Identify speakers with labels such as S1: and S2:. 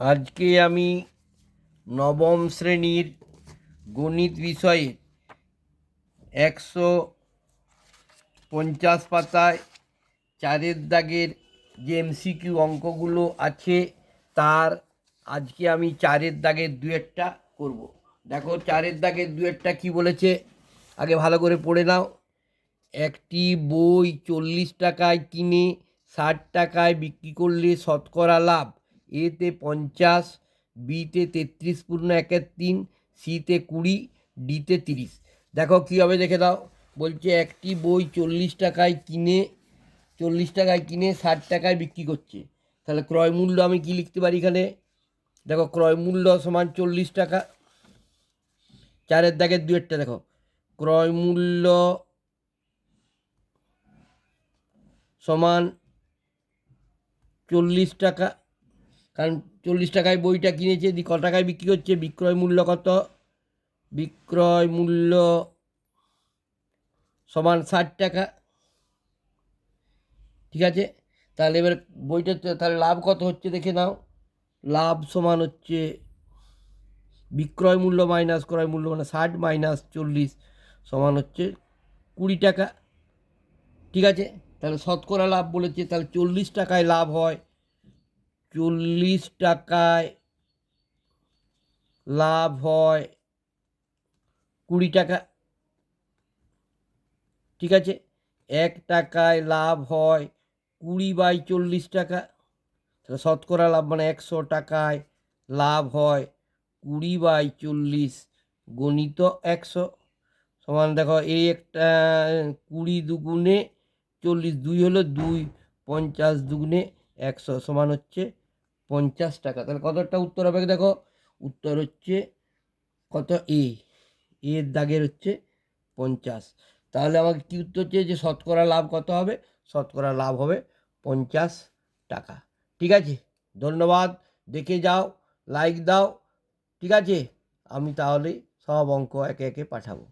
S1: আজকে আমি নবম শ্রেণির গণিত বিষয়ে একশো পঞ্চাশ পাতায় চারের দাগের যে এমসিকিউ অঙ্কগুলো আছে, তার আজকে আমি চারের দাগের দুয়েরটা করব। দেখো, চারের দাগের দুয়েরটা কি বলেছে? আগে ভালো করে পড়ে নাও। একটি বই চল্লিশ টাকায় কিনে, ষাট টাকায় বিক্রি করলে শতকরা লাভ। এতে পঞ্চাশ, বিতে তেত্রিশ, পূর্ণ একের তিন, সিতে কুড়ি, ডিতে তিরিশ। দেখো কী হবে দেখে দাও। বলছে একটি বই চল্লিশ টাকায় কিনে, চল্লিশ টাকায় কিনে ষাট টাকায় বিক্রি করছে। তাহলে ক্রয় মূল্য আমি কি লিখতে পারি এখানে? দেখো ক্রয় মূল্য সমান চল্লিশ টাকা। চারের দাগের দুয়েরটা দেখো। ক্রয় মূল্য সমান চল্লিশ টাকা। কারণ চল্লিশ টাকায় বইটা কিনেছে, দি ক টাকায় বিক্রি করছে, বিক্রয় মূল্য কত? বিক্রয় মূল্য সমান ষাট টাকা। ঠিক আছে? তাহলে এবার বইটা তাহলে লাভ কত হচ্ছে দেখে নাও। লাভ সমান হচ্ছে বিক্রয় মূল্য মাইনাস ক্রয় মূল্য মানে ষাট মাইনাস চল্লিশ সমান হচ্ছে কুড়ি টাকা। ঠিক আছে? তাহলে শতকরা লাভ বলেছে, তাহলে চল্লিশ টাকায় লাভ হয়। চল্লিশ টাকায় লাভ হয় কুড়ি টাকা। ঠিক আছে? এক টাকায় লাভ হয় কুড়ি বাই চল্লিশ টাকা। তাহলে শতকরা লাভ মানে একশো টাকায় লাভ হয় কুড়ি বাই চল্লিশ গণিত একশো। সমান দেখো, এই একটা, কুড়ি দুগুণে চল্লিশ দুই হলো দুই, পঞ্চাশ দুগুণে একশো। সমান হচ্ছে পঞ্চাশ টাকা। তাহলে কতটা উত্তর হবে? দেখো, উত্তর হচ্ছে কত? এ এর দাগের হচ্ছে পঞ্চাশ। তাহলে আমাকে কী উত্তর হচ্ছে যে শতকরা লাভ কত হবে? শতকরা লাভ হবে পঞ্চাশ টাকা। ঠিক আছে? ধন্যবাদ। দেখে যাও লাইক দাও। ঠিক আছে? আমি তাহলে সব অঙ্ক একে একে পাঠাবো।